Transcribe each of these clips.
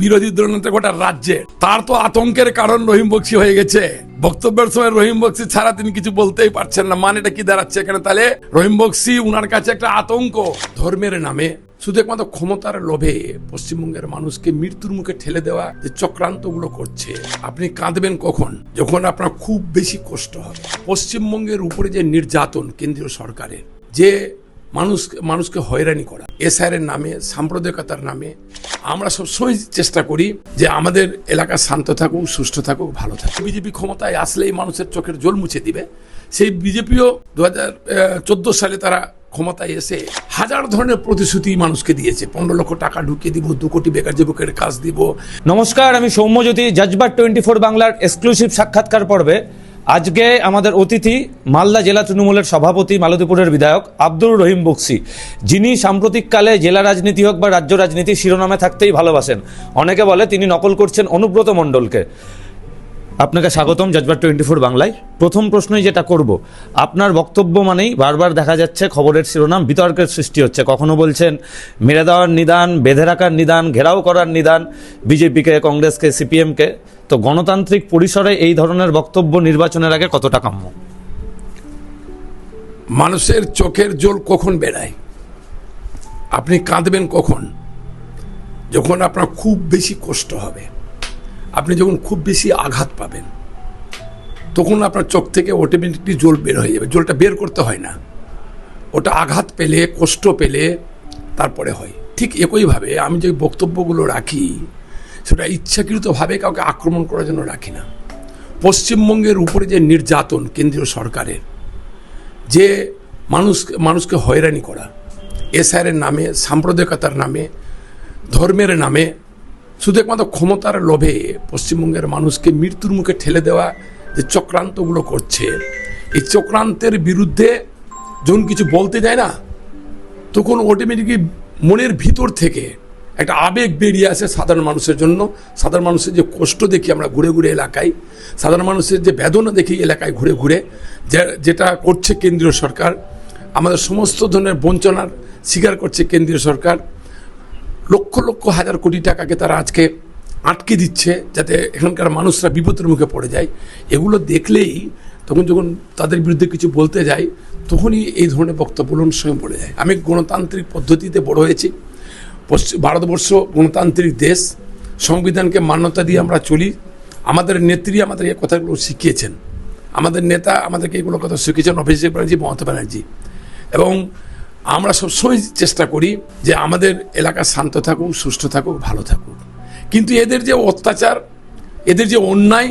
বিরোধী দলনেতা গোটা রাজ্যে। তার তো আতঙ্কের কারণ রহিম বক্সি হয়ে গেছে। বক্তব্যের সময় রহিম বক্সি ছাড়া তিনি কিছু বলতেই পারছেন না। মানেটা কি দাঁড়াচ্ছে এখানে? তাহলে রহিম বক্সি উনার কাছে একটা আতঙ্ক ধর্মের নামে। শুধু একমাত্র ক্ষমতার লোভে পশ্চিমবঙ্গের মানুষকে মৃত্যুর মুখে ঠেলে দেওয়া যে চক্রান্তগুলো করছে, আপনি কাঁদবেন কখন? যখন আপনার খুব বেশি কষ্ট হবে। পশ্চিমবঙ্গের উপরে যে নির্যাতন কেন্দ্রীয় সরকারের, যে মানুষ, মানুষকে হয়রানি করা। এসআইয়ের নামে, সাম্প্রদায়িকতার নামে আমরা সব সবসময় চেষ্টা করি যে আমাদের এলাকা শান্ত থাকুক, সুস্থ থাকুক, ভালো থাকুক। বিজেপি ক্ষমতায় আসলেই মানুষের চোখের জল মুছে দিবে। সেই বিজেপিও দু হাজার চোদ্দ সালে তারা ক্ষমতায় এসে হাজার ধরনের প্রতিশ্রুতি মানুষকে দিয়েছে। পনেরো লক্ষ টাকা ঢুকিয়ে দিব, দু কোটি বেকার যুবকের কাজ দিব। নমস্কার, আমি সৌম্যজ্যোতি, জাজবার টোয়েন্টি ফোর বাংলার এক্সক্লুসিভ সাক্ষাৎকার পর্বে। আজকে আমাদের অতিথি মালদা জেলা তৃণমূলের সভাপতি মালদীপুরের বিধায়ক আব্দুর রহিম বক্সি। যিনি সাম্প্রতিককালে জেলা রাজনীতি হোক বা রাজ্য রাজনীতি শিরোনামে থাকতেই ভালোবাসেন। অনেকে বলে তিনি নকল করছেন অনুব্রত মণ্ডলকে। আপনাকে স্বাগতম জাজবার টোয়েন্টি ফোর বাংলায়। প্রথম প্রশ্নই যেটা করব, আপনার বক্তব্য মানেই বারবার দেখা যাচ্ছে খবরের শিরোনাম, বিতর্কের সৃষ্টি হচ্ছে। কখনো বলছেন, মেরে দেওয়ার নিদান, বেঁধে রাখার নিদান, ঘেরাও করার নিদান, বিজেপিকে, কংগ্রেসকে, সিপিএমকে। তো গণতান্ত্রিক পরিসরে এই ধরনের বক্তব্য নির্বাচনের আগে কতটা কাম্য? মানুষের চোখের জল কখন বেড়ায়? আপনি কাঁদবেন কখন? যখন আপনার খুব বেশি কষ্ট হবে। আপনি যখন খুব বেশি আঘাত পাবেন, তখন আপনার চোখ থেকে অটোমেটিকলি জল বের হয়ে যাবে। জলটা বের করতে হয় না। ওটা আঘাত পেলে, কষ্ট পেলে তারপরে হয়। ঠিক একইভাবে আমি যে বক্তব্যগুলো রাখি, সেটা ইচ্ছাকৃতভাবে কাউকে আক্রমণ করার জন্য রাখি না। পশ্চিমবঙ্গের উপরে যে নির্যাতন কেন্দ্রীয় সরকারের, যে মানুষ মানুষকে হয়রানি করা, এসআইয়ের নামে, সাম্প্রদায়িকতার নামে, ধর্মের নামে শুধু একমাত্র ক্ষমতার লোভে পশ্চিমবঙ্গের মানুষকে মৃত্যুর মুখে ঠেলে দেওয়া যে চক্রান্তগুলো করছে, এই চক্রান্তের বিরুদ্ধে যখন কিছু বলতে যায় না, তখন অটোমেটিকলি মনের ভিতর থেকে একটা আবেগ বেরিয়ে আসে সাধারণ মানুষের জন্য। সাধারণ মানুষের যে কষ্ট দেখি আমরা ঘুরে ঘুরে এলাকায়, সাধারণ মানুষের যে বেদনা দেখি এলাকায় ঘুরে ঘুরে যেটা করছে কেন্দ্রীয় সরকার, আমাদের সমস্ত ধরনের বঞ্চনার স্বীকার করছে কেন্দ্রীয় সরকার। লক্ষ লক্ষ হাজার কোটি টাকাকে তারা আজকে আটকে দিচ্ছে যাতে এখানকার মানুষরা বিপদের মুখে পড়ে যায়। এগুলো দেখলেই তখন যখন তাদের বিরুদ্ধে কিছু বলতে যাই তখনই এই ধরনের বক্তব্য স্বয়ং পড়ে যায়। আমি গণতান্ত্রিক পদ্ধতিতে বড় হয়েছি। পশ্চিম ভারতবর্ষ গণতান্ত্রিক দেশ, সংবিধানকে মান্যতা দিয়ে আমরা চলি। আমাদের নেত্রী আমাদের এই কথাগুলো শিখিয়েছেন। আমাদের নেতা আমাদেরকে এগুলো কথা শিখিয়েছেন অভিষেক ব্যানার্জি মমতা ব্যানার্জি। এবং আমরা সবসময় চেষ্টা করি যে আমাদের এলাকা শান্ত থাকুক সুস্থ থাকুক, ভালো থাকুক। কিন্তু এদের যে অত্যাচার, এদের যে অন্যায়,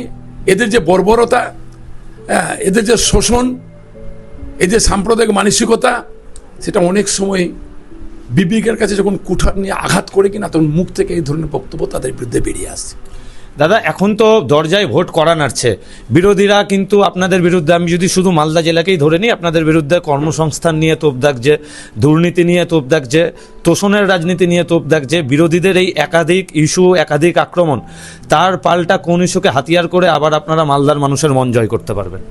এদের যে বর্বরতা এদের যে শোষণ এদের সাম্প্রদায়িক মানসিকতা, সেটা অনেক সময় বিবেকের কাছে যখন কুঠার নিয়ে আঘাত করে কিনা, তখন মুখ থেকে এই ধরনের বক্তব্য তাদের বিরুদ্ধে বেরিয়ে আসছে। দাদা, এখন তো দরজায় ভোট করা নাড়ছে। বিরোধীরা কিন্তু আপনাদের বিরুদ্ধে, আমি যদি শুধু মালদা জেলাকেই ধরে নিই, আপনাদের বিরুদ্ধে কর্মসংস্থান নিয়ে তোপ দাগছে, দুর্নীতি নিয়ে তোপ দাগছে, তোষণের রাজনীতি নিয়ে তোপ দাগছে, বিরোধীদের এই একাধিক ইস্যু, একাধিক আক্রমণ, তার পাল্টা কোন ইস্যুকে হাতিয়ার করে আবার আপনারা মালদার মানুষের মন জয় করতে পারবেন?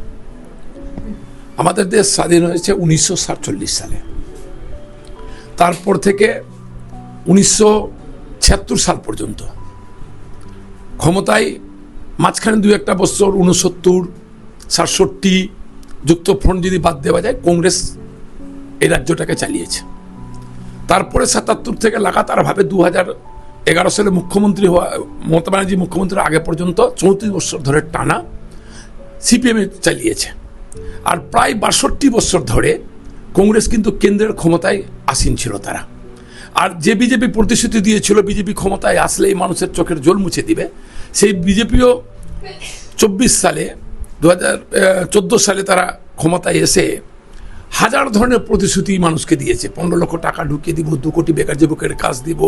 আমাদের দেশ স্বাধীন হয়েছে উনিশশো সাতচল্লিশ সালে। তারপর থেকে উনিশশো ছিয়াত্তর সাল পর্যন্ত। ক্ষমতায় মাঝখানে দু একটা বছর উনসত্তর সাতষট্টি যুক্তফ্রন্ট যদি বাদ দেওয়া যায়, কংগ্রেস এই রাজ্যটাকে চালিয়েছে। তারপরে সাতাত্তর থেকে লাগাতারভাবে দু হাজার এগারো সালে মুখ্যমন্ত্রী হওয়া, মমতা ব্যানার্জি মুখ্যমন্ত্রীর আগে পর্যন্ত চৌত্রিশ বছর ধরে টানা সিপিএম চালিয়েছে। আর প্রায় বাষট্টি বছর ধরে কংগ্রেস কিন্তু কেন্দ্রের ক্ষমতায় আসীন ছিল তারা। আর যে বিজেপি প্রতিশ্রুতি দিয়েছিল, বিজেপি ক্ষমতায় আসলেই মানুষের চোখের জল মুছে দিবে। সেই বিজেপিও চব্বিশ সালে দু হাজার চোদ্দ সালে তারা ক্ষমতায় এসে হাজার ধরনের প্রতিশ্রুতি মানুষকে দিয়েছে। পনেরো লক্ষ টাকা ঢুকিয়ে দিব, দু কোটি বেকার যুবকের কাজ দিব,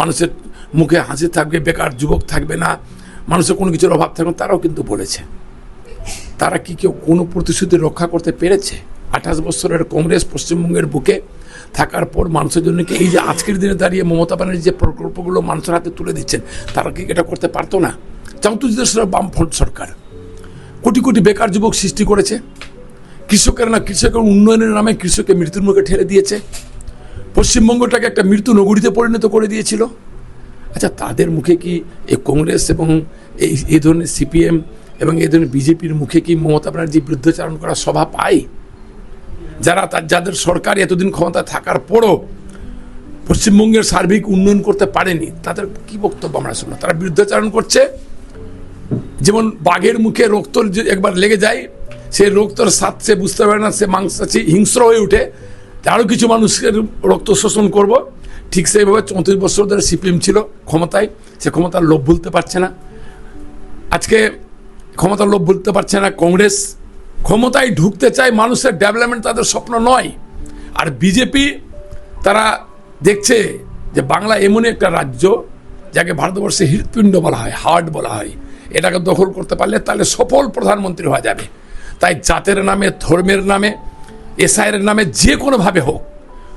মানুষের মুখে হাসি থাকবে, বেকার যুবক থাকবে না, মানুষের কোনো কিছুর অভাব থাকবে তারাও কিন্তু বলেছে। তারা কি কেউ কোনো প্রতিশ্রুতি রক্ষা করতে পেরেছে? আঠাশ বছরের কংগ্রেস পশ্চিমবঙ্গের বুকে থাকার পর মানুষের জন্য কি এই যে আজকের দিনে দাঁড়িয়ে মমতা ব্যানার্জি যে প্রকল্পগুলো মানুষের হাতে তুলে দিচ্ছেন, তারা কি এটা করতে পারতো না? দেশের বামফ্রন্ট সরকার, কোটি কোটি বেকার যুবক সৃষ্টি করেছে, কৃষকের না কৃষকের উন্নয়নের নামে কৃষককে মৃত্যুর মুখে ঠেলে দিয়েছে, পশ্চিমবঙ্গটাকে একটা মৃত্যু নগরীতে পরিণত করে দিয়েছিল। আচ্ছা তাদের মুখে কি এই কংগ্রেস এবং এই এই ধরনের সিপিএম এবং এই ধরনের বিজেপির মুখে কি মমতা ব্যানার্জি বিরুদ্ধচারণ করার সভা পায়? যারা তার যাদের সরকার এতদিন ক্ষমতা থাকার পরও পশ্চিমবঙ্গের সার্বিক উন্নয়ন করতে পারেনি, তাদের কি বক্তব্য আমরা শুনলাম তারা বিরুদ্ধাচারণ করছে। যেমন বাঘের মুখে রক্তর যে একবার লেগে যায় সেই রক্তর স্বাদ সে বুঝতে পারে না, সে মাংসাশী হিংস্র হয়ে উঠে। আরও কিছু মানুষের রক্ত শোষণ করব। ঠিক সেইভাবে চৌত্রিশ বছর ধরে সিপিএম ছিল ক্ষমতায়, সে ক্ষমতার লোভ ভুলতে পারছে না। আজকে ক্ষমতার লোভ ভুলতে পারছে না কংগ্রেস। ক্ষমতায় ঢুকতে চায় মানুষের ডেভেলপমেন্ট তাদের স্বপ্ন নয়। আর বিজেপি তারা দেখছে যে বাংলা এমনই একটা রাজ্য যাকে ভারতবর্ষে হৃৎপিণ্ড বলা হয় হার্ট বলা হয়। এটাকে দখল করতে পারলে তাহলে সফল প্রধানমন্ত্রী হওয়া যাবে। তাই জাতের নামে, ধর্মের নামে এসআইয়ের নামে যে কোনোভাবে হোক,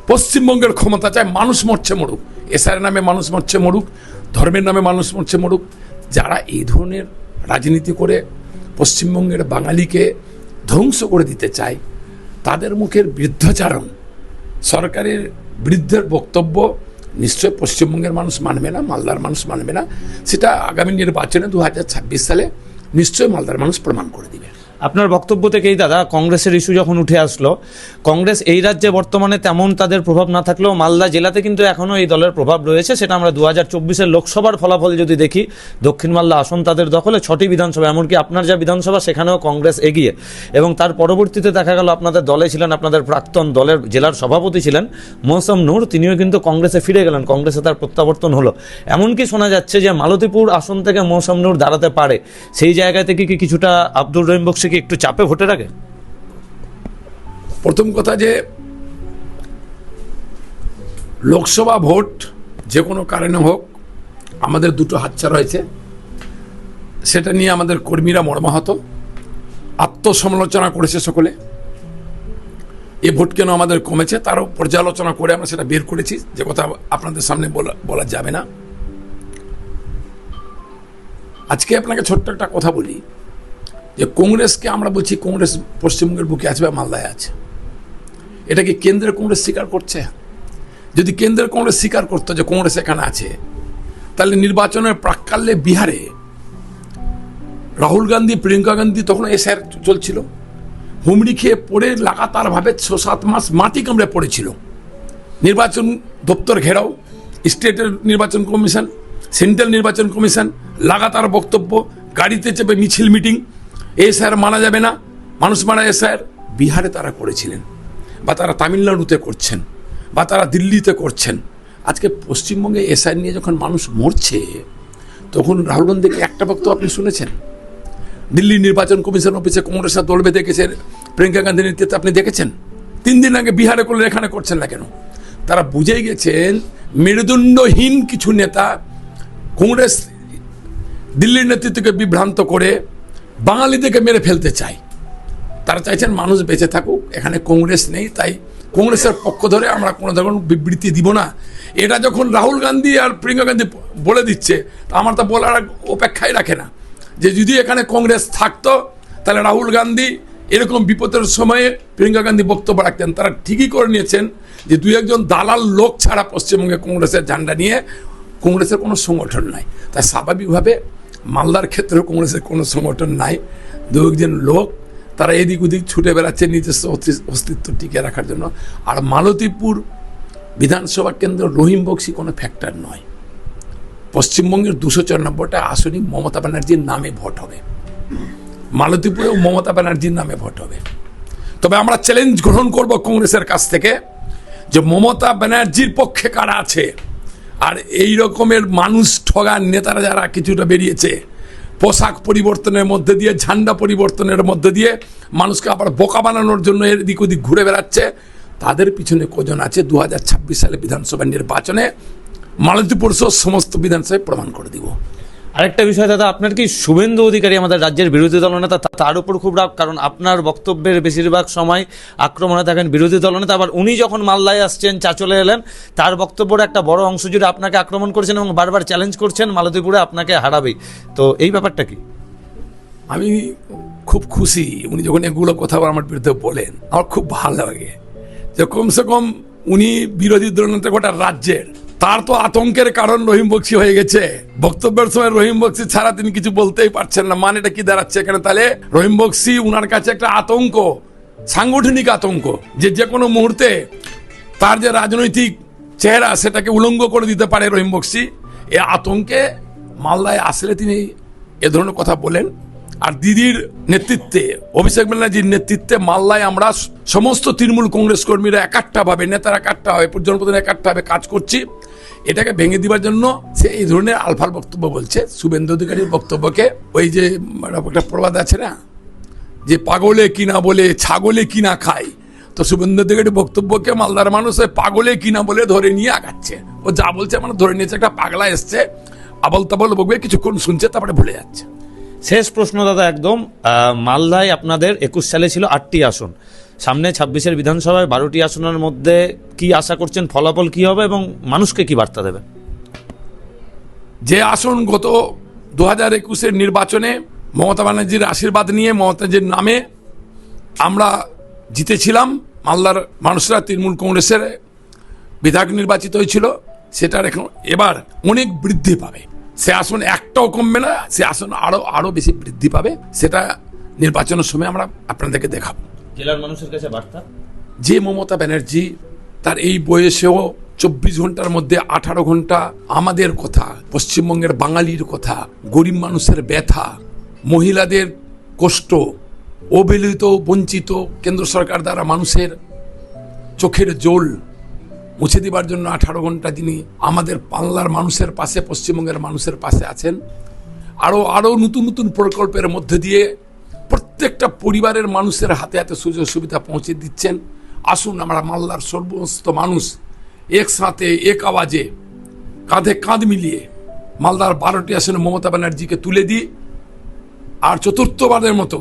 পশ্চিমবঙ্গের ক্ষমতা চায় মানুষ মরছে মরুক। এসআইয়ের নামে মানুষ মরছে মরুক, ধর্মের নামে মানুষ মরছে মরুক। যারা এই ধরনের রাজনীতি করে পশ্চিমবঙ্গের বাঙালিকে ধ্বংস করে দিতে চায়, তাদের মুখের বৃদ্ধাচারণ। সরকারের বৃদ্ধের বক্তব্য, নিশ্চয় পশ্চিমবঙ্গের মানুষ মানবে না, মালদার মানুষ মানবে না, সেটা আগামী নির্বাচনে দু হাজার ছাব্বিশ সালে নিশ্চয় মালদার মানুষ প্রমাণ করে দিবে। আপনার বক্তব্য থেকেই দাদা, কংগ্রেসের ইস্যু যখন উঠে আসলো, কংগ্রেস এই রাজ্যে বর্তমানে তেমন তাদের প্রভাব না থাকলেও মালদা জেলাতে কিন্তু এখনও এই দলের প্রভাব রয়েছে। সেটা আমরা দু হাজার চব্বিশের লোকসভার ফলাফল যদি দেখি, দক্ষিণ মালদা আসন তাদের দখলে, ছটি বিধানসভা, এমনকি আপনার যা বিধানসভা সেখানেও কংগ্রেস এগিয়ে। এবং তার পরবর্তীতে দেখা গেল, আপনাদের দলে ছিলেন আপনাদের প্রাক্তন দলের জেলার সভাপতি ছিলেন মৌসম নূর। তিনিও কিন্তু কংগ্রেসে ফিরে গেলেন, কংগ্রেসে তার প্রত্যাবর্তন হলো। এমনকি শোনা যাচ্ছে যে মালতীপুর আসন থেকে মৌসম নূর দাঁড়াতে পারে। সেই জায়গা থেকে কি কিছুটা আব্দুল রহিম বক্সিকে একটু চাপে ভোটের আগে? প্রথম কথা যে, লোকসভা ভোট যে কোনো কারণে হোক, আমাদের দুটো হাতছাড়া রয়েছে। সেটা নিয়ে আমাদের কর্মীরা মর্মাহত, আত্মসমালোচনা করেছে সকলে। এ ভোট কেন আমাদের কমেছে, তারও পর্যালোচনা করে আমরা সেটা বের করেছি, যে কথা আপনাদের সামনে বলা বলা যাবে না। আজকে আপনাকে ছোট্ট একটা কথা বলি। যে কংগ্রেসকে আমরা বলছি, কংগ্রেস পশ্চিমবঙ্গের বুকে আছে বা মালদায় আছে। এটা কি কেন্দ্রের কংগ্রেস স্বীকার করছে? যদি কেন্দ্রের কংগ্রেস স্বীকার করতো যে কংগ্রেস এখানে আছে, তাহলে নির্বাচনের প্রাককালে বিহারে রাহুল গান্ধী, প্রিয়াঙ্কা গান্ধী তখন এসআর চলছিল। হুমড়ি খেয়ে পড়ে লাগাতারভাবে ছ সাত মাস মাটি কামড়ে পড়েছিল। নির্বাচন দপ্তর ঘেরাও, স্টেটের নির্বাচন কমিশন, সেন্ট্রাল নির্বাচন কমিশন, লাগাতার বক্তব্য, গাড়িতে চেপে মিছিল মিটিং এ স্যার মানা যাবে না? মানুষ মারা এ স্যার। বিহারে তারা করেছিলেন, বা তারা তামিলনাড়ুতে করছেন, বা তারা দিল্লিতে করছেন। আজকে পশ্চিমবঙ্গে এসআই নিয়ে যখন মানুষ মরছে, তখন রাহুল গান্ধীকে একটা বক্তব্য আপনি শুনেছেন? দিল্লি নির্বাচন কমিশন অফিসে কংগ্রেসের দল বেঁধে গেছে, প্রিয়াঙ্কা গান্ধীর নেতৃত্বে আপনি দেখেছেন? তিন দিন আগে বিহারে করলে এখানে করছেন না কেন? তারা বুঝেই গেছেন, মেরুদণ্ডহীন কিছু নেতা কংগ্রেস দিল্লির নেতৃত্বকে বিভ্রান্ত করে বাঙালিদেরকে মেরে ফেলতে চায় তারা চাইছেন মানুষ বেঁচে থাকুক, এখানে কংগ্রেস নেই, তাই কংগ্রেসের পক্ষ ধরে আমরা কোনো ধরনের বিবৃতি দিব না। এটা যখন রাহুল গান্ধী আর প্রিয়াঙ্কা গান্ধী বলে দিচ্ছে, তা আমার তো বলার অপেক্ষাই রাখে না। যে যদি এখানে কংগ্রেস থাকতো, তাহলে রাহুল গান্ধী এরকম বিপদের সময়ে প্রিয়াঙ্কা গান্ধী বক্তব্য রাখতেন। তারা ঠিকই করে নিয়েছেন যে দুই একজন দালাল লোক ছাড়া পশ্চিমবঙ্গে কংগ্রেসের ঝান্ডা নিয়ে কংগ্রেসের কোনো সংগঠন নাই। তাই স্বাভাবিকভাবে মালদার ক্ষেত্রে কংগ্রেসের কোনো সংগঠন নাই। দু একজন লোক, তারা এদিক ওদিক ছুটে বেড়াচ্ছে নিজস্ব অস্তি- অস্তিত্ব টিকে রাখার জন্য। আর মালতীপুর বিধানসভা কেন্দ্র রহিম বক্সি কোনো ফ্যাক্টর নয়। পশ্চিমবঙ্গের দুশো চুরানব্বইটা আসনই মমতা ব্যানার্জির নামে ভোট হবে। মালতীপুরেও মমতা ব্যানার্জির নামে ভোট হবে। তবে আমরা চ্যালেঞ্জ গ্রহণ করব কংগ্রেসের কাছ থেকে যে মমতা ব্যানার্জির পক্ষে কারা আছে। আর এই রকমের মানুষ ঠগার নেতারা যারা কিছুটা বেরিয়েছে, পোশাক পরিবর্তনের মধ্যে দিয়ে, ঝান্ডা পরিবর্তনের মধ্যে দিয়ে মানুষকে আবার বোকা বানানোর জন্য এদিক ওদিক ঘুরে বেড়াচ্ছে, তাদের পিছনে কজন আছে? দু হাজার ছাব্বিশ সালে বিধানসভা নির্বাচনে মালতীপুর সহ সমস্ত বিধানসভায় প্রমাণ করে দিব। আরেকটা বিষয়, দাদা, আপনার কি শুভেন্দু অধিকারী আমাদের রাজ্যের বিরোধী দলনেতা তার উপর খুব রাগ, কারণ আপনার বক্তব্যের বেশিরভাগ সময় আক্রমণে থাকেন বিরোধী দলনেতা আবার উনি যখন মালদায় আসছেন, চাচলে এলেন, তার বক্তব্যের একটা বড় অংশ জুড়ে আপনাকে আক্রমণ করছেন এবং বারবার চ্যালেঞ্জ করছেন, মালতীপুরে আপনাকে হারাবেই তো এই ব্যাপারটা কি? আমি খুব খুশি উনি যখন এগুলো কথা আমার বিরুদ্ধে বলেন। আমার খুব ভালো লাগে যে কমসে কম উনি বিরোধী দলনেতা গোটা রাজ্যের তার তো আতঙ্কের কারণ রহিম বক্সি হয়ে গেছে। বক্তব্যের সময় রহিম বক্সি ছাড়া তিনি কিছু বলতেই পারছেন না। মানেটা কি দাঁড়াচ্ছে এখানে? তাহলে রহিম বক্সি উনার কাছে একটা আতঙ্ক, সাংগঠনিক আতঙ্ক, যে যে কোনো মুহূর্তে তার যে রাজনৈতিক চেহারা সেটাকে উলঙ্গ করে দিতে পারে রহিম বক্সি। এ আতঙ্কে মালদায় আসলে তিনি এ ধরনের কথা বলেন। আর দিদির নেতৃত্বে, অভিষেক ব্যানার্জির নেতৃত্বে মালদায় আমরা সমস্ত তৃণমূল কংগ্রেস কর্মীরা একাট্টা ভাবে নেতারা একাট্টা হবে জনপ্রতিনিধি একাট্টা ভাবে কাজ করছি। এটাকে ভেঙে দিবার জন্য সে এই ধরনের আলফাল বক্তব্য বলছে। শুভেন্দু অধিকারীর বক্তব্যকে ওই যে একটা প্রবাদ আছে না, যে পাগলে কিনা বলে ছাগলে কিনা খায়। তো শুভেন্দু অধিকারীর বক্তব্যকে মালদার মানুষ পাগলে কিনা বলে ধরে নিয়ে আগাচ্ছে। ও যা বলছে মানে ধরে নিয়েছে, একটা পাগলা এসছে আবল তাবল বকবে, কিছুক্ষণ শুনছে, তারপরে ভুলে যাচ্ছে। শেষ প্রশ্ন দাদা, একদম মালদায় আপনাদের একুশ সালে ছিল আটটি আসন। সামনে ছাব্বিশের বিধানসভায় বারোটি আসনের মধ্যে কি আশা করছেন ফলাফল কি হবে এবং মানুষকে কি বার্তা দেবেন যে আসন গত দু হাজার একুশের নির্বাচনে মমতা ব্যানার্জির আশীর্বাদ নিয়ে মমতাজির নামে আমরা জিতেছিলাম। মালদার মানুষরা তৃণমূল কংগ্রেসের বিধায়ক নির্বাচিত হয়েছিল। সেটার এখন এবার অনেক বৃদ্ধি পাবে। সে আসন একটাও কমবে না, সে আসন আরও আরও বেশি বৃদ্ধি পাবে। সেটা নির্বাচনের সময় আমরা আপনাদেরকে দেখাবো। জেলার মানুষের কাছে বার্তা? যে মমতা ব্যানার্জি, তার এই বয়সেও চব্বিশ ঘণ্টার মধ্যে আঠারো ঘণ্টা আমাদের কথা, পশ্চিমবঙ্গের বাঙালির কথা, গরিব মানুষের ব্যথা, মহিলাদের কষ্ট, অবহেলিত, বঞ্চিত, কেন্দ্র সরকার দ্বারা মানুষের চোখের জোল মুছে দেবার জন্য আঠারো ঘণ্টা তিনি আমাদের বাংলার মানুষের পাশে, পশ্চিমবঙ্গের মানুষের পাশে আছেন। আরও আরও নতুন নতুন প্রকল্পের মধ্যে দিয়ে প্রত্যেকটা পরিবারের মানুষের হাতে হাতে সুযোগ সুবিধা পৌঁছে দিচ্ছেন। আসুন, আমরা মালদার সমস্ত মানুষ, একসাথে, এক আওয়াজে, কাঁধে কাঁধ মিলিয়ে মালদার বারোটি আসনে মমতা ব্যানার্জিকে তুলে দিই। আর চতুর্থবারের মতো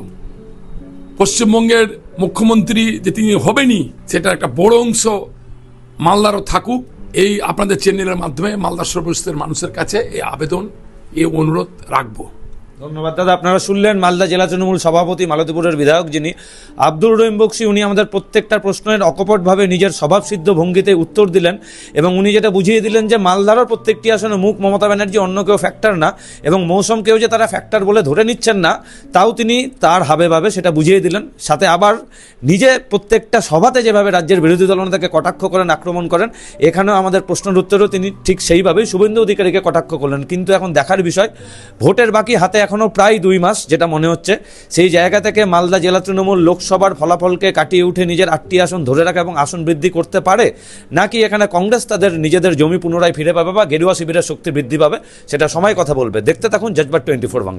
পশ্চিমবঙ্গের মুখ্যমন্ত্রী যে তিনি হবেনই, সেটা একটা বড় অংশ মালদারও থাকুক। এই আপনাদের চ্যানেলের মাধ্যমে মালদার সর্বস্তরের মানুষের কাছে এই আবেদন, এই অনুরোধ রাখব। ধন্যবাদ। দাদা, আপনারা শুনলেন মালদা জেলা তৃণমূল সভাপতি মালতীপুরের বিধায়ক যিনি আব্দুর রহিম বক্সি, উনি আমাদের প্রত্যেকটা প্রশ্নের অকপটভাবে নিজের স্বভাবসিদ্ধ ভঙ্গিতে উত্তর দিলেন এবং উনি যেটা বুঝিয়ে দিলেন যে মালদারও প্রত্যেকটি আসনে মুখ মমতা ব্যানার্জি, অন্য কেউ ফ্যাক্টর না এবং মৌসুমকেও যে তারা ফ্যাক্টর বলে ধরে নিচ্ছেন না, তাও তিনি তার হাবে ভাবে সেটা বুঝিয়ে দিলেন। সাথে আবার নিজে প্রত্যেকটা সভাতে যেভাবে রাজ্যের বিরোধী দলনেতাকে কটাক্ষ করেন, আক্রমণ করেন, এখানেও আমাদের প্রশ্নের উত্তরেও তিনি ঠিক সেইভাবেই শুভেন্দু অধিকারীকে কটাক্ষ করলেন। কিন্তু এখন দেখার বিষয়, ভোটের বাকি হাতে এখনও প্রায় দুই মাস যেটা মনে হচ্ছে, সেই জায়গা থেকে মালদা জেলা তৃণমূল লোকসভার ফলাফলকে কাটিয়ে উঠে নিজের আটটি আসন ধরে রাখা এবং আসন বৃদ্ধি করতে পারে, নাকি এখানে কংগ্রেস তাদের নিজেদের জমি পুনরায় ফিরে পাবে বা গেরুয়া শিবিরের শক্তি বৃদ্ধি পাবে, সেটা সময় কথা বলবে। দেখতে থাকুন জজবার টোয়েন্টি ফোর বাংলা।